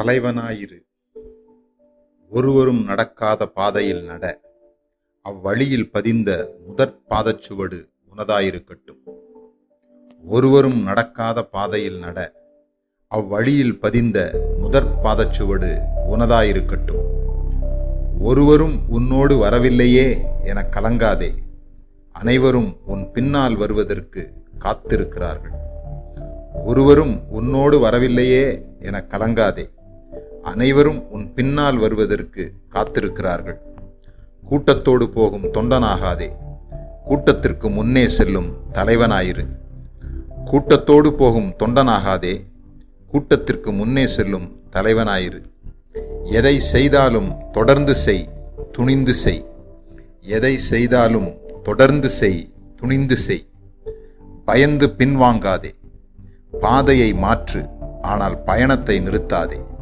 தலைவனாயிரு. ஒருவரும் நடக்காத பாதையில் நட. அவ்வழியில் பதிந்த முதற் பாதச்சுவடு உனதாயிருக்கட்டும். ஒருவரும் நடக்காத பாதையில் நட. அவ்வழியில் பதிந்த முதற் பாதச்சுவடு உனதாயிருக்கட்டும். ஒருவரும் உன்னோடு வரவில்லையே என கலங்காதே. அனைவரும் உன் பின்னால் வருவதற்கு காத்திருக்கிறார்கள். ஒருவரும் உன்னோடு வரவில்லையே என கலங்காதே. அனைவரும் உன் பின்னால் வருவதற்கு காத்திருக்கிறார்கள். கூட்டத்தோடு போகும் தொண்டனாகாதே. கூட்டத்திற்கு முன்னே செல்லும் தலைவனாயிரு. கூட்டத்தோடு போகும் தொண்டனாகாதே. கூட்டத்திற்கு முன்னே செல்லும் தலைவனாயிரு. எதை செய்தாலும் தொடர்ந்து செய் துணிந்து செய். எதை செய்தாலும் தொடர்ந்து செய் துணிந்து செய். பயந்து பின்வாங்காதே. பாதையை மாற்று ஆனால் பயணத்தை நிறுத்தாதே.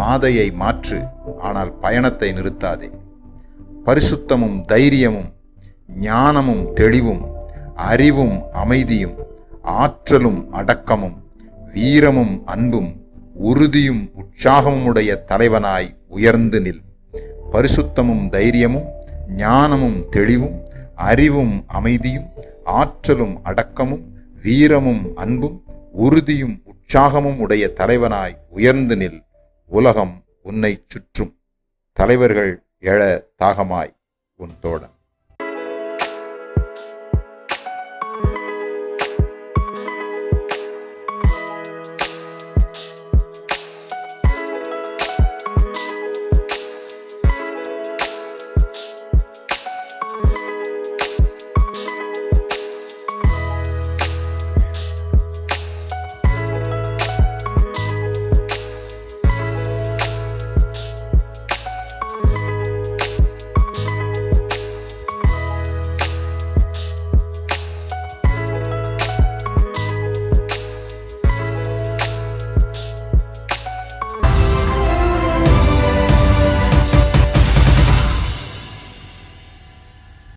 பாதையை மாற்று ஆனால் பயணத்தை நிறுத்தாதே. பரிசுத்தமும் தைரியமும் ஞானமும் தெளிவும் அறிவும் அமைதியும் ஆற்றலும் அடக்கமும் வீரமும் அன்பும் உறுதியும் உற்சாகமும் உடைய தலைவனாய் உயர்ந்து நில். பரிசுத்தமும் தைரியமும் ஞானமும் தெளிவும் அறிவும் அமைதியும் ஆற்றலும் அடக்கமும் வீரமும் அன்பும் உறுதியும் உற்சாகமும் உடைய தலைவனாய் உயர்ந்து நில். உலகம் உன்னை சுற்றும். தலைவர்கள் எழ தாகமாய் உன் தோழன்.